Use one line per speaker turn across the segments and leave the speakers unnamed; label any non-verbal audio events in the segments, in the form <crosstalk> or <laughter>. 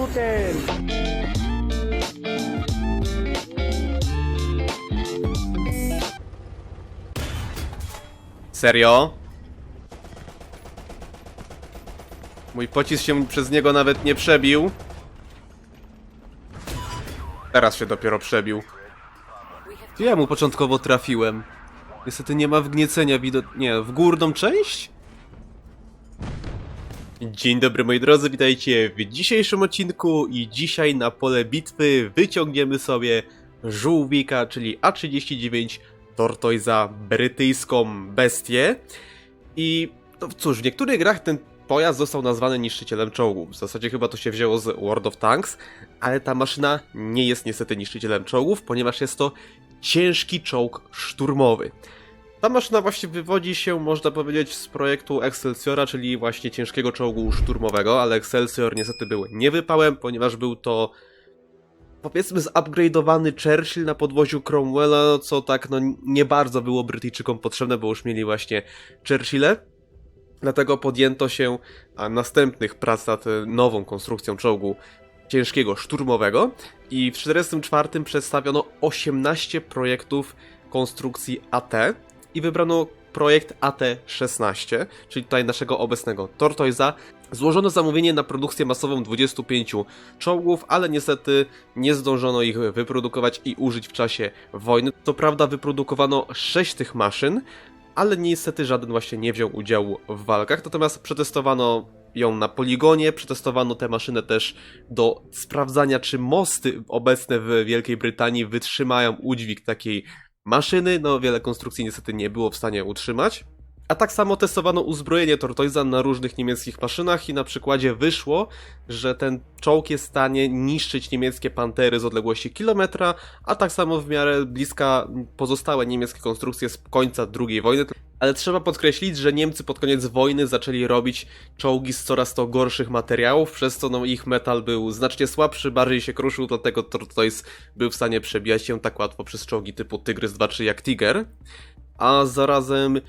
Parachuten!
Serio? Mój pocisk się przez niego nawet nie przebił. Teraz się dopiero przebił. Ja mu początkowo trafiłem? Niestety nie ma wgniecenia widok... Nie, w górną część? Dzień dobry moi drodzy, witajcie w dzisiejszym odcinku i dzisiaj na pole bitwy wyciągniemy sobie żółwika, czyli A39 Tortoisa brytyjską bestię. I no cóż, w niektórych grach ten pojazd został nazwany niszczycielem czołgów. W zasadzie chyba to się wzięło z World of Tanks, ale ta maszyna nie jest niestety niszczycielem czołgów, ponieważ jest to ciężki czołg szturmowy. Ta maszyna właśnie wywodzi się, można powiedzieć, z projektu Excelsiora, czyli właśnie ciężkiego czołgu szturmowego, ale Excelsior niestety był niewypałem, ponieważ był to powiedzmy zupgrade'owany Churchill na podwoziu Cromwella, co tak no nie bardzo było Brytyjczykom potrzebne, bo już mieli właśnie Churchille. Dlatego podjęto się następnych prac nad e, nową konstrukcją czołgu ciężkiego szturmowego i w 1944 przedstawiono 18 projektów konstrukcji AT i wybrano projekt AT-16, czyli tutaj naszego obecnego Tortoisa. Złożono zamówienie na produkcję masową 25 czołgów, ale niestety nie zdążono ich wyprodukować i użyć w czasie wojny. Co prawda wyprodukowano 6 tych maszyn, ale niestety żaden właśnie nie wziął udziału w walkach, natomiast przetestowano ją na poligonie, przetestowano tę maszynę też do sprawdzania, czy mosty obecne w Wielkiej Brytanii wytrzymają udźwig takiej maszyny, no wiele konstrukcji niestety nie było w stanie utrzymać. A tak samo testowano uzbrojenie Tortoisa na różnych niemieckich maszynach i na przykładzie wyszło, że ten czołg jest w stanie niszczyć niemieckie pantery z odległości kilometra, a tak samo w miarę bliska pozostałe niemieckie konstrukcje z końca II wojny. Ale trzeba podkreślić, że Niemcy pod koniec wojny zaczęli robić czołgi z coraz to gorszych materiałów, przez co no, ich metal był znacznie słabszy, bardziej się kruszył, dlatego Tortoise był w stanie przebijać się tak łatwo przez czołgi typu Tygrys 2 czy jak Tiger. A zarazem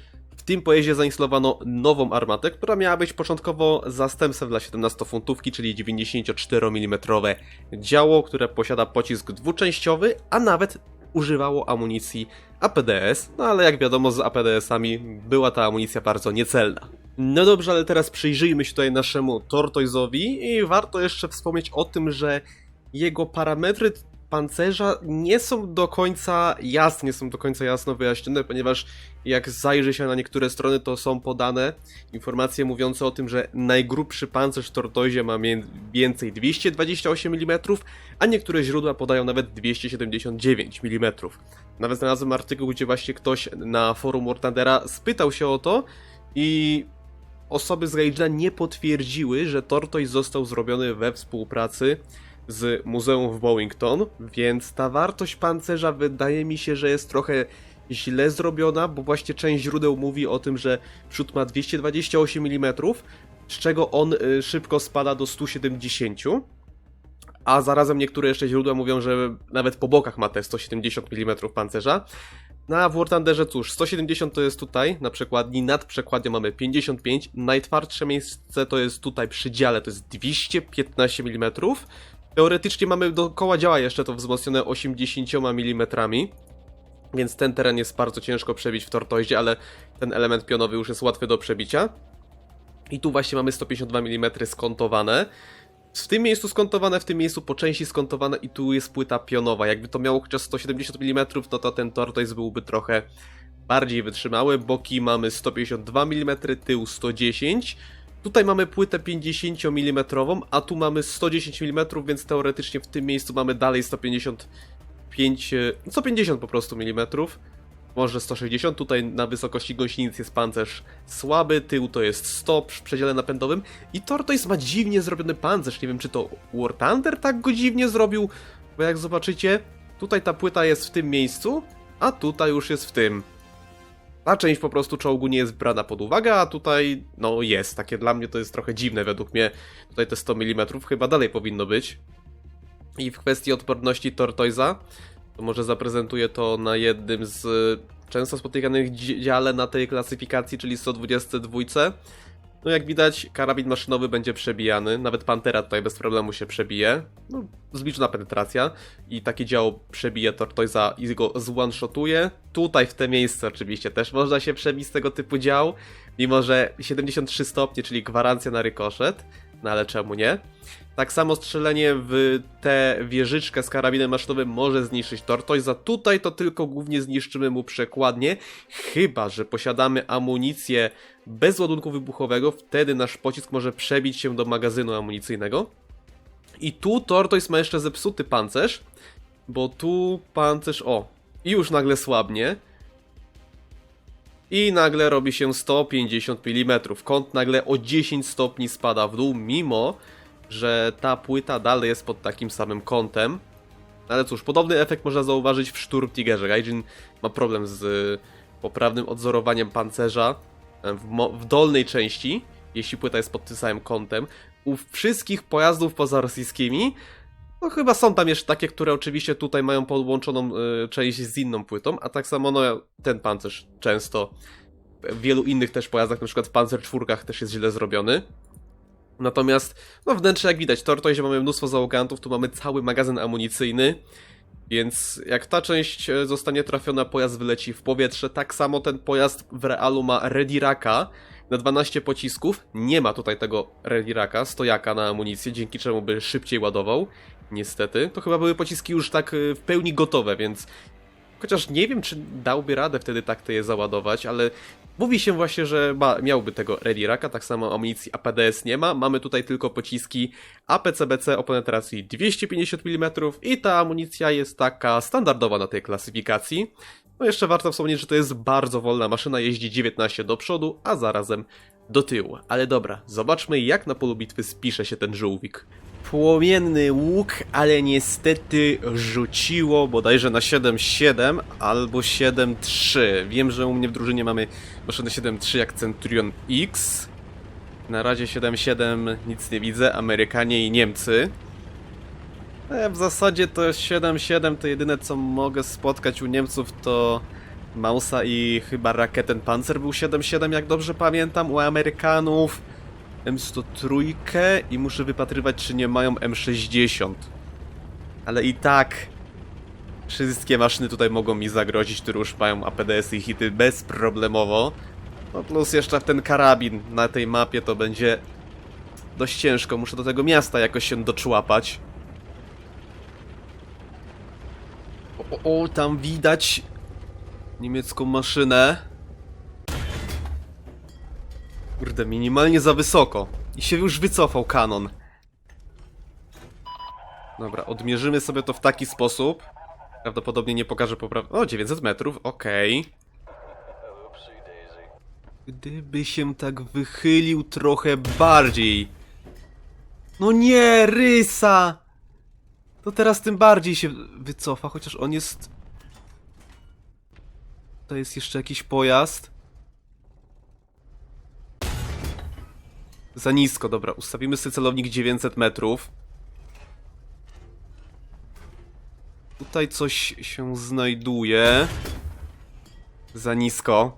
w tym pojeździe zainstalowano nową armatę, która miała być początkowo zastępstwem dla 17-funtówki, czyli 94 mm działo, które posiada pocisk dwuczęściowy, a nawet używało amunicji APDS, no ale jak wiadomo z APDS-ami była ta amunicja bardzo niecelna. No dobrze, ale teraz przyjrzyjmy się tutaj naszemu Tortoisowi i warto jeszcze wspomnieć o tym, że jego parametry pancerza nie są do końca jasne, nie są do końca jasno wyjaśnione, ponieważ jak zajrzy się na niektóre strony, to są podane informacje mówiące o tym, że najgrubszy pancerz w Tortoisie ma więcej 228 mm, a niektóre źródła podają nawet 279 mm. Nawet znalazłem artykuł, gdzie właśnie ktoś na forum War Thundera spytał się o to i osoby z Rage'a nie potwierdziły, że Tortoise został zrobiony we współpracy z muzeum w Bowington, więc ta wartość pancerza wydaje mi się, że jest trochę źle zrobiona, bo właśnie część źródeł mówi o tym, że przód ma 228 mm, z czego on y, szybko spada do 170 a zarazem niektóre jeszcze źródła mówią, że nawet po bokach ma te 170 mm pancerza. Na w War Thunderze cóż, 170 to jest tutaj, na przekładni, nad przekładnią mamy 55, najtwardsze miejsce to jest tutaj przy dziale, to jest 215 mm. Teoretycznie mamy dookoła działa jeszcze to wzmocnione 80 mm, więc ten teren jest bardzo ciężko przebić w Tortoisie, ale ten element pionowy już jest łatwy do przebicia. I tu właśnie mamy 152 mm skontowane. W tym miejscu skontowane, w tym miejscu po części skontowane i tu jest płyta pionowa. Jakby to miało chociaż 170 mm, no to ten Tortoise byłby trochę bardziej wytrzymały. Boki mamy 152 mm, tył 110 Tutaj mamy płytę 50 mm, a tu mamy 110 mm, więc teoretycznie w tym miejscu mamy dalej 155, e, 150 po prostu mm. Może 160, tutaj na wysokości gąsienic jest pancerz słaby, tył to jest 100 przy przedziale napędowym i Tortoise ma dziwnie zrobiony pancerz, nie wiem czy to War Thunder tak go dziwnie zrobił, bo jak zobaczycie, tutaj ta płyta jest w tym miejscu, a tutaj już jest w tym. Ta część po prostu czołgu nie jest brana pod uwagę, a tutaj, no jest. Takie dla mnie to jest trochę dziwne według mnie. Tutaj te 100 mm chyba dalej powinno być. I w kwestii odporności Tortoisa, to może zaprezentuję to na jednym z często spotykanych dzi- dziale na tej klasyfikacji, czyli 122. No jak widać, karabin maszynowy będzie przebijany, nawet Pantera tutaj bez problemu się przebije. No, zliczna penetracja i takie działo przebije Tortoisa i go zone-shotuje. Tutaj w te miejsce oczywiście też można się przebić z tego typu dział, mimo że 73 stopnie, czyli gwarancja na rykoszet, no ale czemu nie? Tak samo strzelenie w tę wieżyczkę z karabinem maszynowym może zniszczyć Tortoisa. Tutaj to tylko głównie zniszczymy mu przekładnie, chyba że posiadamy amunicję bez ładunku wybuchowego, wtedy nasz pocisk może przebić się do magazynu amunicyjnego. I tu Tortoise ma jeszcze zepsuty pancerz, bo tu pancerz, o, i już nagle słabnie. I nagle robi się 150 mm. Kąt nagle o 10 stopni spada w dół, mimo że ta płyta dalej jest pod takim samym kątem. Ale cóż, podobny efekt można zauważyć w Sturmtigerze. Gaijin ma problem z poprawnym odzorowaniem pancerza w, w dolnej części, jeśli płyta jest pod tym samym kątem. U wszystkich pojazdów poza rosyjskimi, no chyba są tam jeszcze takie, które oczywiście tutaj mają podłączoną y, część z inną płytą, a tak samo no, ten pancerz często w wielu innych też pojazdach, na przykład w Panzer czwórkach też jest źle zrobiony. Natomiast, no wnętrze jak widać, Tortoise mamy mnóstwo załogantów, tu mamy cały magazyn amunicyjny, więc jak ta część e, zostanie trafiona, pojazd wyleci w powietrze. Tak samo ten pojazd w realu ma Rediraka na 12 pocisków. Nie ma tutaj tego Rediraka, stojaka na amunicję, dzięki czemu by szybciej ładował. Niestety. To chyba były pociski już tak e, w pełni gotowe, więc Chociaż nie wiem, czy dałby radę wtedy tak to je załadować, ale mówi się właśnie, że ma, miałby tego Ready Racka, tak samo amunicji APDS nie ma. Mamy tutaj tylko pociski APCBC o penetracji 250 mm i ta amunicja jest taka standardowa na tej klasyfikacji. No jeszcze warto wspomnieć, że to jest bardzo wolna maszyna, jeździ 19 do przodu, a zarazem do tyłu. Ale dobra, zobaczmy jak na polu bitwy spisze się ten żółwik. Płomienny łuk, ale niestety rzuciło bodajże na 7-7 albo 7-3. Wiem, że u mnie w drużynie mamy maszynę 7-3 jak Centurion X. Na razie 7-7 nic nie widzę, Amerykanie i Niemcy. E, W zasadzie to 7-7 to jedyne co mogę spotkać u Niemców to Mausa i chyba Raketen Panzer był 7-7 jak dobrze pamiętam, u Amerykanów M103 i muszę wypatrywać czy nie mają M60. Ale i tak wszystkie maszyny tutaj mogą mi zagrozić, które już mają APDS i hity bezproblemowo. No plus jeszcze ten karabin na tej mapie to będzie dość ciężko, muszę do tego miasta jakoś się doczłapać. O, o, o tam widać niemiecką maszynę. Kurde, minimalnie za wysoko. I się już wycofał kanon. Dobra, odmierzymy sobie to w taki sposób. Prawdopodobnie nie pokażę popraw... O, 900 metrów, okej. Gdyby się tak wychylił trochę bardziej. No nie, rysa! To teraz tym bardziej się wycofa, chociaż on jest... To jest jeszcze jakiś pojazd. Za nisko, dobra. Ustawimy sobie celownik 900 metrów. Tutaj coś się znajduje. Za nisko.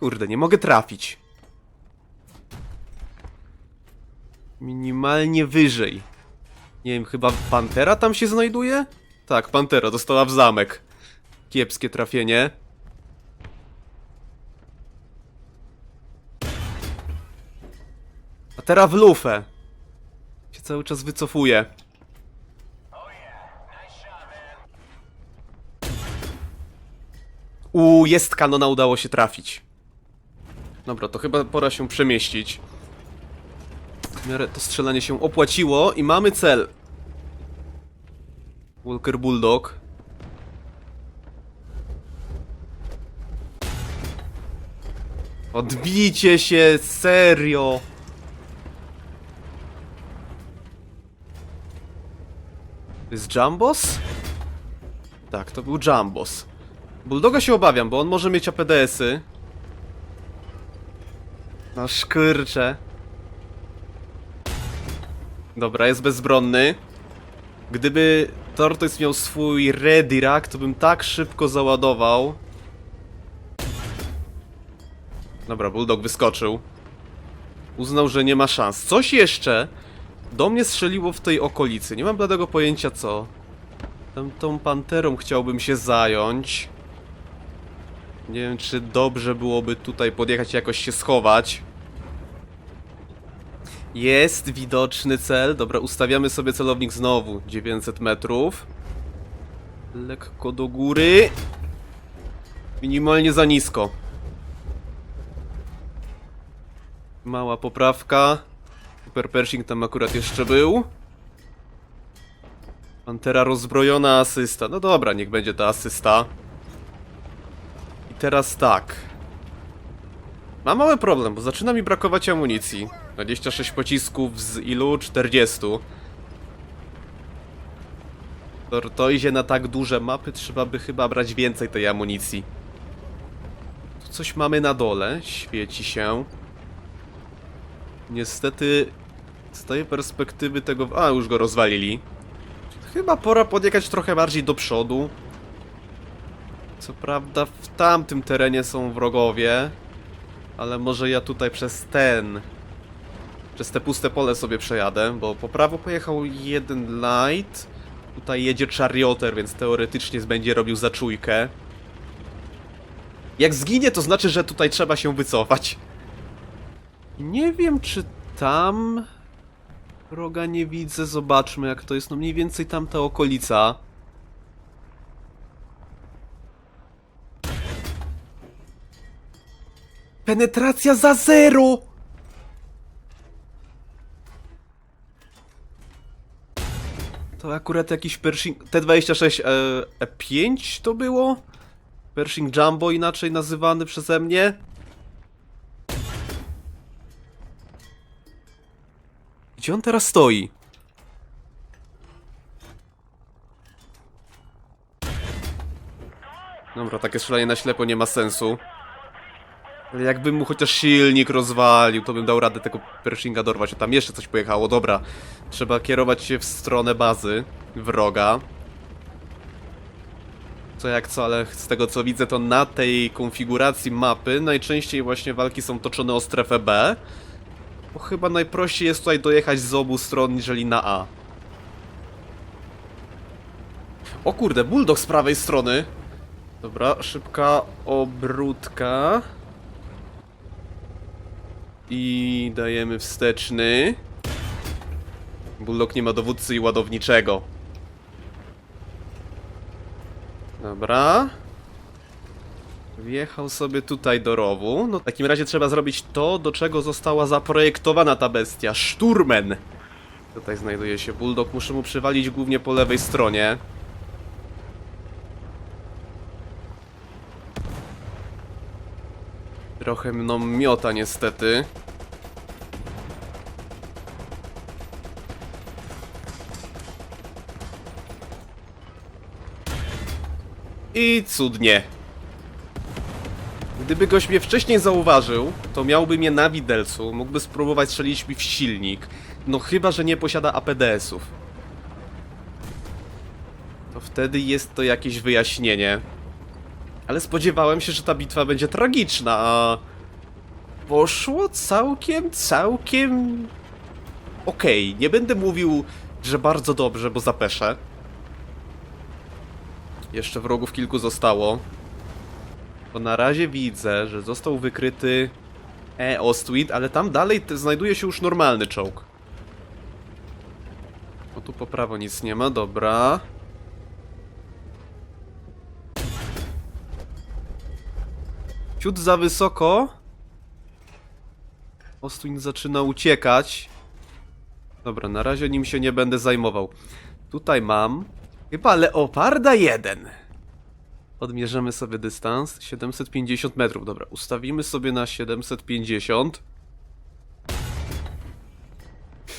Kurde, nie mogę trafić. Minimalnie wyżej. Nie wiem, chyba Pantera tam się znajduje? Tak, Pantera dostała w zamek. Kiepskie trafienie. A teraz w lufę. Się cały czas wycofuje. U jest kanona, udało się trafić. Dobra, to chyba pora się przemieścić. W miarę to strzelanie się opłaciło i mamy cel. Walker Bulldog. Odbijcie się, serio! To jest Jambos? Tak, to był Jambos. Bulldoga się obawiam, bo on może mieć APDS-y. No szkyrcze. Dobra, jest bezbronny. Gdyby Tortoise miał swój ready rack, to bym tak szybko załadował. Dobra, Bulldog wyskoczył. Uznał, że nie ma szans. Coś jeszcze do mnie strzeliło w tej okolicy. Nie mam bladego pojęcia co. Tam tą panterą chciałbym się zająć. Nie wiem, czy dobrze byłoby tutaj podjechać i jakoś się schować. Jest widoczny cel. Dobra, ustawiamy sobie celownik znowu. 900 metrów. Lekko do góry. Minimalnie za nisko. Mała poprawka. Super Pershing tam akurat jeszcze był. Pantera rozbrojona, asysta. No dobra, niech będzie ta asysta. I teraz tak. Mam mały problem, bo zaczyna mi brakować amunicji. 26 pocisków z ilu? 40. Tortoizie na tak duże mapy trzeba by chyba brać więcej tej amunicji. Tu coś mamy na dole, świeci się. Niestety z tej perspektywy tego... A, już go rozwalili. Chyba pora podjechać trochę bardziej do przodu. Co prawda w tamtym terenie są wrogowie. Ale może ja tutaj przez ten... Przez te puste pole sobie przejadę, bo po prawo pojechał jeden light. Tutaj jedzie charioter, więc teoretycznie będzie robił zaczujkę. Jak zginie, to znaczy, że tutaj trzeba się wycofać. Nie wiem, czy tam... Roga nie widzę, zobaczmy jak to jest. No mniej więcej tamta okolica. Penetracja za zero! To akurat jakiś Pershing... T26 e, E5 to było? Pershing Jumbo inaczej nazywany przeze mnie? Gdzie on teraz stoi? Dobra, takie strzelanie na ślepo nie ma sensu. Jakbym mu chociaż silnik rozwalił, to bym dał radę tego Pershinga dorwać. A tam jeszcze coś pojechało, dobra. Trzeba kierować się w stronę bazy wroga. Co jak co, ale z tego co widzę, to na tej konfiguracji mapy najczęściej właśnie walki są toczone o strefę B. Bo chyba najprościej jest tutaj dojechać z obu stron, niżeli na A. O kurde, bulldog z prawej strony. Dobra, szybka obrótka. I dajemy wsteczny. Bulldog nie ma dowódcy i ładowniczego. Dobra. Wjechał sobie tutaj do rowu. No w takim razie trzeba zrobić to, do czego została zaprojektowana ta bestia. Szturmen! Tutaj znajduje się bulldog. Muszę mu przywalić głównie po lewej stronie. Trochę mną miota niestety. I cudnie. Gdyby goś mnie wcześniej zauważył, to miałby mnie na widelcu, mógłby spróbować strzelić mi w silnik. No chyba, że nie posiada APDS-ów. To wtedy jest to jakieś wyjaśnienie. Ale spodziewałem się, że ta bitwa będzie tragiczna, a... Poszło całkiem, całkiem... Okej, nie będę mówił, że bardzo dobrze, bo zapeszę. Jeszcze wrogów kilku zostało. Bo na razie widzę, że został wykryty E. Ostwit, ale tam dalej znajduje się już normalny czołg. O tu po prawo nic nie ma, dobra. Ciut za wysoko. Ostwin zaczyna uciekać. Dobra, na razie nim się nie będę zajmował. Tutaj mam chyba Leoparda 1. Odmierzymy sobie dystans 750 metrów. Dobra, ustawimy sobie na 750.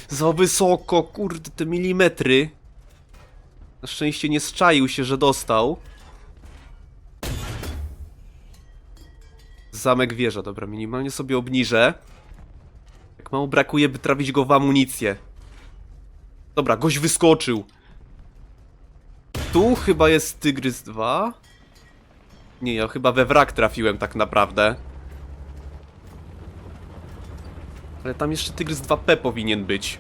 Za wysoko, kurde, te milimetry. Na szczęście nie zczaił się, że dostał. Zamek wieża, dobra, minimalnie sobie obniżę. Jak mało brakuje, by trafić go w amunicję. Dobra, gość wyskoczył. tu chyba jest Tygrys 2. Nie, ja chyba we wrak trafiłem tak naprawdę. Ale tam jeszcze Tygrys 2P powinien być.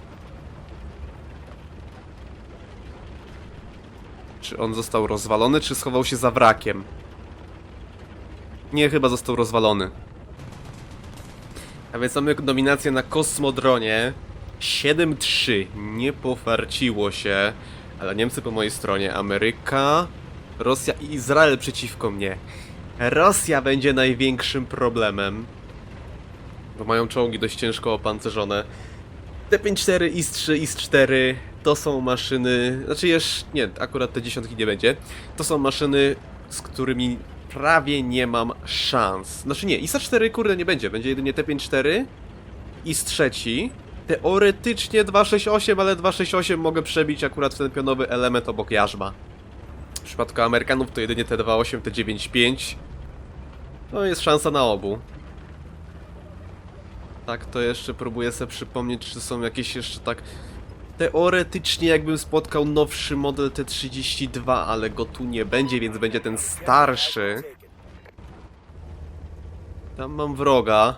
Czy on został rozwalony, czy schował się za wrakiem? Nie, chyba został rozwalony. A więc mamy nominację na Kosmodronie. 7-3. Nie pofarciło się. Ale Niemcy po mojej stronie. Ameryka, Rosja i Izrael przeciwko mnie. Rosja będzie największym problemem. Bo mają czołgi dość ciężko opancerzone. T-54, IS-3, IS-4 to są maszyny... Znaczy jeszcze... Nie, akurat te dziesiątki nie będzie. To są maszyny, z którymi prawie nie mam szans. Znaczy nie, IS-4 kurde nie będzie. Będzie jedynie T-54, IS-3. Teoretycznie 268, ale 268 mogę przebić akurat w ten pionowy element obok jarzma. W przypadku Amerykanów to jedynie T28, T95. To jest szansa na obu. Tak, to jeszcze próbuję sobie przypomnieć, czy są jakieś jeszcze tak... Teoretycznie jakbym spotkał nowszy model T32, ale go tu nie będzie, więc będzie ten starszy. Tam mam wroga.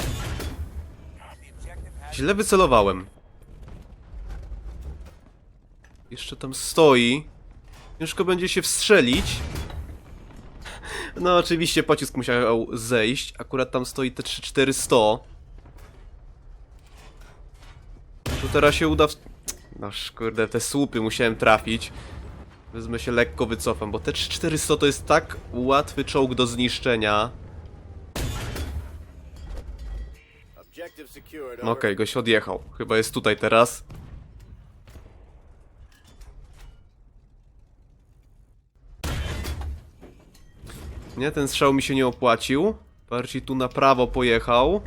Źle wycelowałem. Jeszcze tam stoi. Ciężko będzie się wstrzelić. No oczywiście pocisk musiał zejść. Akurat tam stoi te 3400. To teraz się uda. No kurde, te słupy musiałem trafić. Wezmę się lekko wycofam, bo te 3400 to jest tak łatwy czołg do zniszczenia. No Okej, goś odjechał. Chyba jest tutaj teraz. Nie, ten strzał mi się nie opłacił. Bardziej tu na prawo pojechał.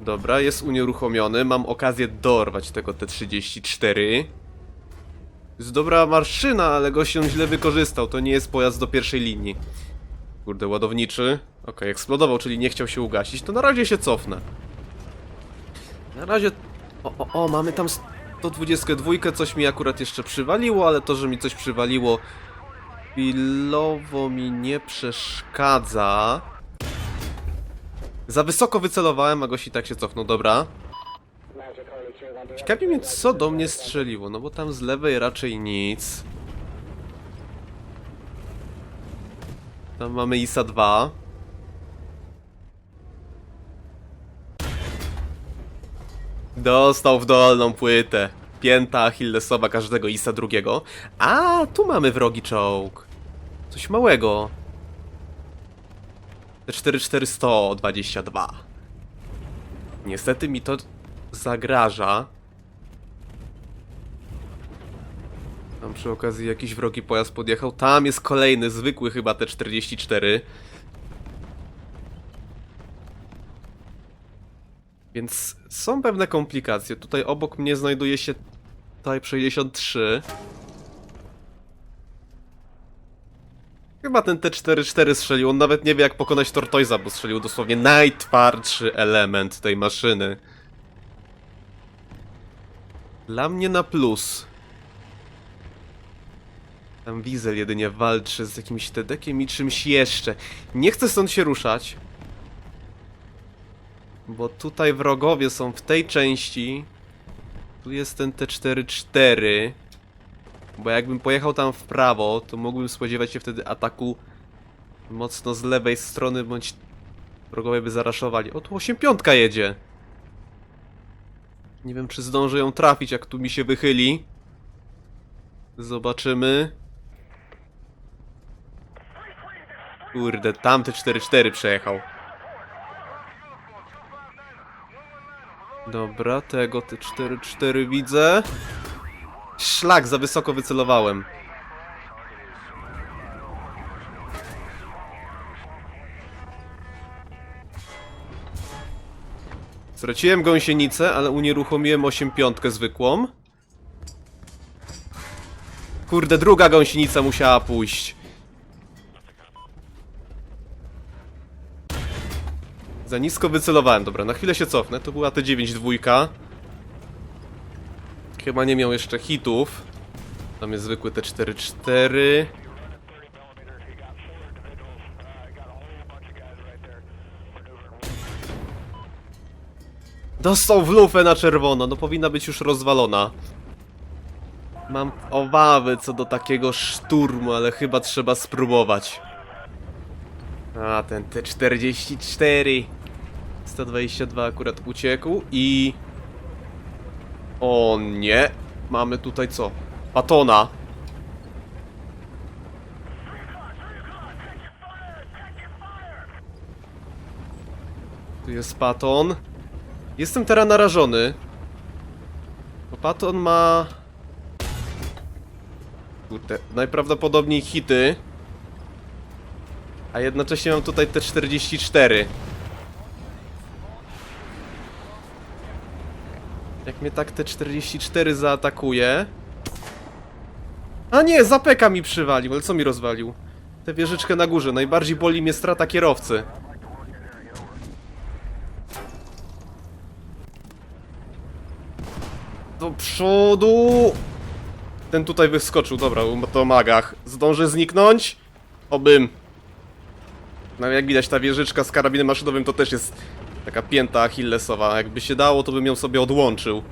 Dobra, jest unieruchomiony. Mam okazję dorwać tego T-34. Jest dobra maszyna, ale go się źle wykorzystał. To nie jest pojazd do pierwszej linii. Kurde, ładowniczy. Okej, eksplodował, czyli nie chciał się ugasić. To na razie się cofnę. Na razie... O, o, o, mamy tam 122, coś mi akurat jeszcze przywaliło, ale to, że mi coś przywaliło chwilowo mi nie przeszkadza. Za wysoko wycelowałem, a gość i tak się cofnął, dobra. Ciekawi mnie, co do mnie strzeliło, no bo tam z lewej raczej nic. Tam mamy ISA 2. Dostał w dolną płytę. Pięta Achillesowa każdego ISA drugiego. A, tu mamy wrogi czołg. Coś małego. T44122. Niestety mi to zagraża. Tam przy okazji jakiś wrogi pojazd podjechał. Tam jest kolejny, zwykły chyba T44. Więc są pewne komplikacje. Tutaj obok mnie znajduje się Type 63. Chyba ten T44 strzelił. On nawet nie wie jak pokonać Tortoisa, bo strzelił dosłownie najtwardszy element tej maszyny. Dla mnie na plus. Tam Wizel jedynie walczy z jakimś Tedekiem i czymś jeszcze. Nie chcę stąd się ruszać. Bo tutaj wrogowie są w tej części. Tu jest ten T44. Bo jakbym pojechał tam w prawo, to mógłbym spodziewać się wtedy ataku mocno z lewej strony, bądź wrogowie by zaraszowali. O, tu 8-5 jedzie. Nie wiem, czy zdążę ją trafić, jak tu mi się wychyli. Zobaczymy. Kurde, tamty 4-4 przejechał. Dobra, tego te 4-4 widzę. Szlak, za wysoko wycelowałem. Straciłem gąsienicę, ale unieruchomiłem 8-5 zwykłą. Kurde, druga gąsienica musiała pójść. Za nisko wycelowałem. Dobra, na chwilę się cofnę. To była T9 dwójka. Chyba nie miał jeszcze hitów. Tam jest zwykły T4-4. Dostał w lufę na czerwono, no powinna być już rozwalona. Mam obawy co do takiego szturmu, ale chyba trzeba spróbować. A, ten T44. 122 akurat uciekł i... O nie. Mamy tutaj co? Patona. Tu jest Paton. Jestem teraz narażony. Bo Paton ma... Kurde, najprawdopodobniej hity. A jednocześnie mam tutaj te 44. mnie tak te 44 zaatakuje... A nie, zapeka mi przywalił, ale co mi rozwalił? Tę wieżyczkę na górze, najbardziej boli mnie strata kierowcy. Do przodu! Ten tutaj wyskoczył, dobra, to magach. Zdąży zniknąć? Obym. No jak widać ta wieżyczka z karabinem maszynowym to też jest taka pięta achillesowa. Jakby się dało, to bym ją sobie odłączył.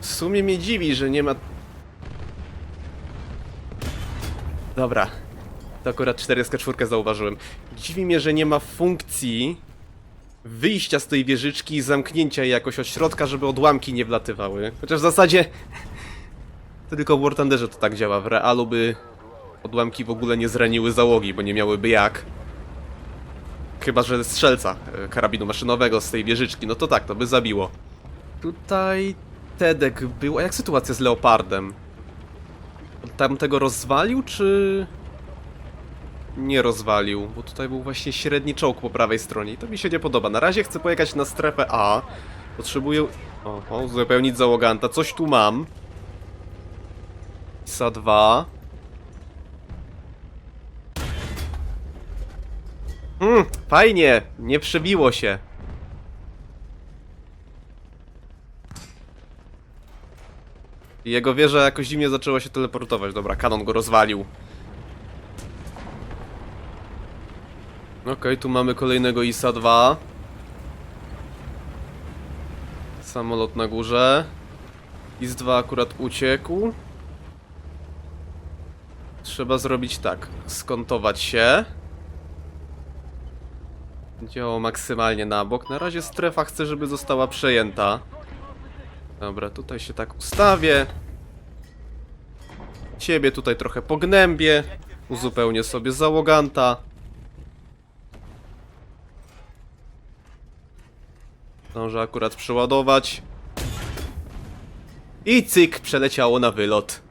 W sumie mnie dziwi, że nie ma... Dobra. To akurat 44 zauważyłem. Dziwi mnie, że nie ma funkcji wyjścia z tej wieżyczki i zamknięcia jej jakoś od środka, żeby odłamki nie wlatywały. Chociaż w zasadzie <laughs> to tylko w War Thunderze to tak działa. W realu by odłamki w ogóle nie zraniły załogi, bo nie miałyby jak. Chyba, że strzelca e, karabinu maszynowego z tej wieżyczki, no to tak, to by zabiło. Tutaj Tedek był. A jak sytuacja z Leopardem? Tamtego rozwalił, czy nie rozwalił? Bo tutaj był właśnie średni czołg po prawej stronie i to mi się nie podoba. Na razie chcę pojechać na strefę A. Potrzebuję... Oho, uzupełnić załoganta. Coś tu mam. ISA 2. fajnie, nie przebiło się. Jego wieża jakoś zimnie zaczęła się teleportować. Dobra, kanon go rozwalił. Okej, tu mamy kolejnego ISA 2. Samolot na górze. IS-2 akurat uciekł. Trzeba zrobić tak. Skontować się. Działo maksymalnie na bok. Na razie strefa chcę, żeby została przejęta. Dobra, tutaj się tak ustawię. Ciebie tutaj trochę pognębię. Uzupełnię sobie załoganta. Zdążę akurat przeładować. I cyk, przeleciało na wylot.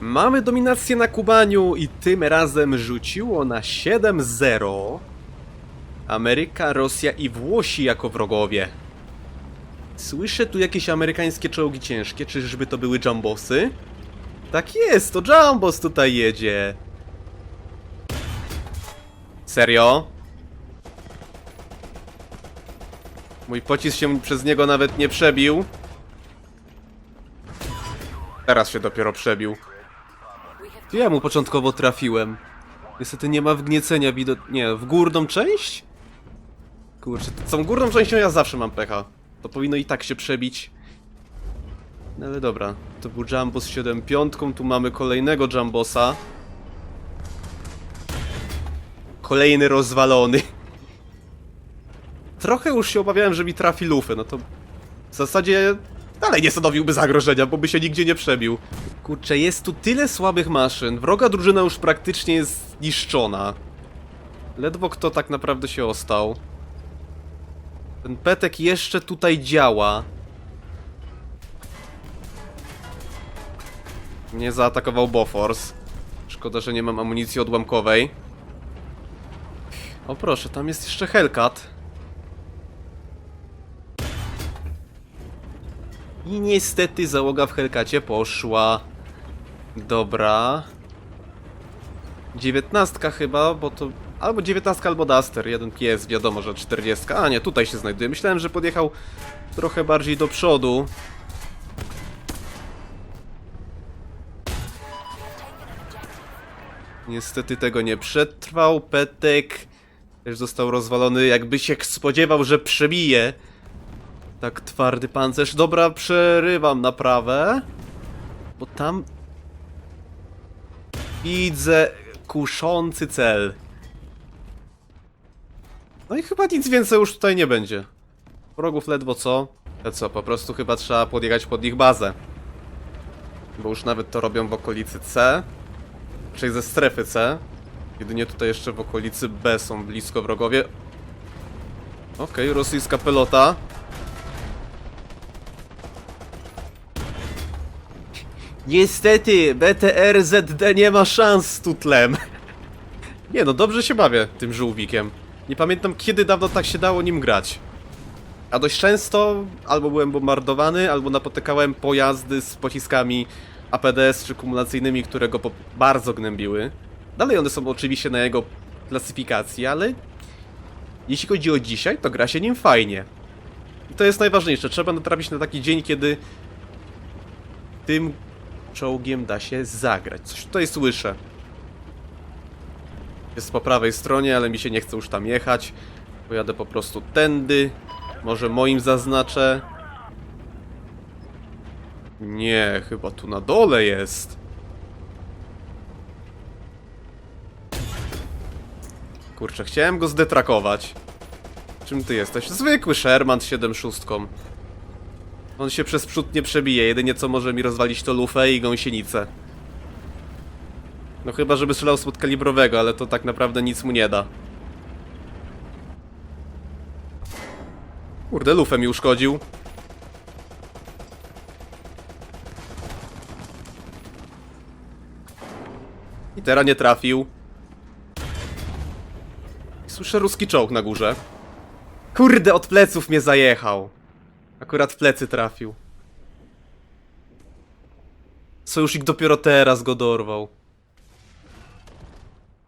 Mamy dominację na Kubaniu i tym razem rzuciło na 7-0 Ameryka, Rosja i Włosi jako wrogowie. Słyszę tu jakieś amerykańskie czołgi ciężkie, czyżby to były jumbosy? Tak jest, to jumbos tutaj jedzie. Serio? Mój pocisk się przez niego nawet nie przebił. Teraz się dopiero przebił. Ja mu początkowo trafiłem? Niestety nie ma wgniecenia widok... Nie, w górną część? Kurczę, z tą górną częścią ja zawsze mam pecha. To powinno i tak się przebić. No ale dobra, to był Jambos 7.5, tu mamy kolejnego Jambosa. Kolejny rozwalony. Trochę już się obawiałem, że mi trafi lufę, no to w zasadzie dalej nie stanowiłby zagrożenia, bo by się nigdzie nie przebił. Kurczę, jest tu tyle słabych maszyn, wroga drużyna już praktycznie jest zniszczona. Ledwo kto tak naprawdę się ostał. Ten petek jeszcze tutaj działa. Nie zaatakował Bofors. Szkoda, że nie mam amunicji odłamkowej. O proszę, tam jest jeszcze Hellcat. I niestety załoga w Hellcacie poszła. Dobra. Dziewiętnastka chyba, bo to... Albo dziewiętnastka, albo Duster. Jeden pies, wiadomo, że czterdziestka. A nie, tutaj się znajduje. Myślałem, że podjechał trochę bardziej do przodu. Niestety tego nie przetrwał. Petek też został rozwalony. Jakby się spodziewał, że przebije. Tak twardy pancerz. Dobra, przerywam naprawę. Bo tam widzę kuszący cel. No i chyba nic więcej już tutaj nie będzie. Wrogów ledwo co. A co, po prostu chyba trzeba podjechać pod ich bazę. Bo już nawet to robią w okolicy C. Czyli ze strefy C. Jedynie tutaj jeszcze w okolicy B są blisko wrogowie. Okej, rosyjska pelota. Niestety, BTR ZD nie ma szans z tutlem. <laughs> Nie no, dobrze się bawię tym żółwikiem. Nie pamiętam kiedy dawno tak się dało nim grać. A dość często albo byłem bombardowany, albo napotykałem pojazdy z pociskami APDS czy kumulacyjnymi, które go bardzo gnębiły. Dalej one są oczywiście na jego klasyfikacji, ale jeśli chodzi o dzisiaj, to gra się nim fajnie. I to jest najważniejsze. Trzeba natrafić na taki dzień, kiedy tym czołgiem da się zagrać. Coś tutaj słyszę. Jest po prawej stronie, ale mi się nie chce już tam jechać. Pojadę po prostu tędy. Może moim zaznaczę. Nie, chyba tu na dole jest. Kurczę, chciałem go zdetrakować. Czym ty jesteś? Zwykły Sherman 7.6. On się przez przód nie przebije, jedynie co może mi rozwalić to lufę i gąsienicę. No chyba, żeby strzelał z podkalibrowego, ale to tak naprawdę nic mu nie da. Kurde, lufę mi uszkodził. I teraz nie trafił. Słyszę ruski czołg na górze. Kurde, od pleców mnie zajechał. Akurat w plecy trafił. Sojusznik dopiero teraz go dorwał.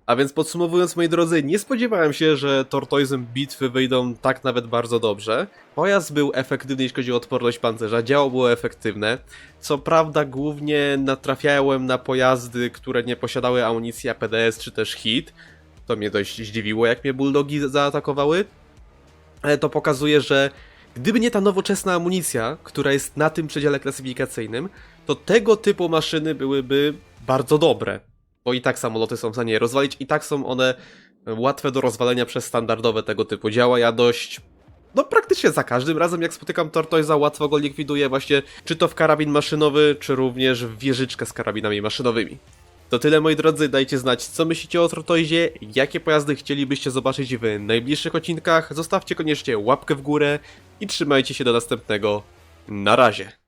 A więc podsumowując, moi drodzy, nie spodziewałem się, że Tortoisem bitwy wyjdą tak nawet bardzo dobrze. Pojazd był efektywny, jeśli chodzi o odporność pancerza, działo było efektywne. Co prawda, głównie natrafiałem na pojazdy, które nie posiadały amunicji APDS czy też hit. To mnie dość zdziwiło, jak mnie bulldogi za- zaatakowały. Ale to pokazuje, że gdyby nie ta nowoczesna amunicja, która jest na tym przedziale klasyfikacyjnym, to tego typu maszyny byłyby bardzo dobre. Bo i tak samoloty są w stanie je rozwalić, i tak są one łatwe do rozwalenia przez standardowe tego typu działa. Ja dość. No, praktycznie za każdym razem, jak spotykam Tortoisa, łatwo go likwiduję, właśnie czy to w karabin maszynowy, czy również w wieżyczkę z karabinami maszynowymi. To tyle moi drodzy, dajcie znać co myślicie o Tortoisie, jakie pojazdy chcielibyście zobaczyć w najbliższych odcinkach, zostawcie koniecznie łapkę w górę i trzymajcie się do następnego. Na razie.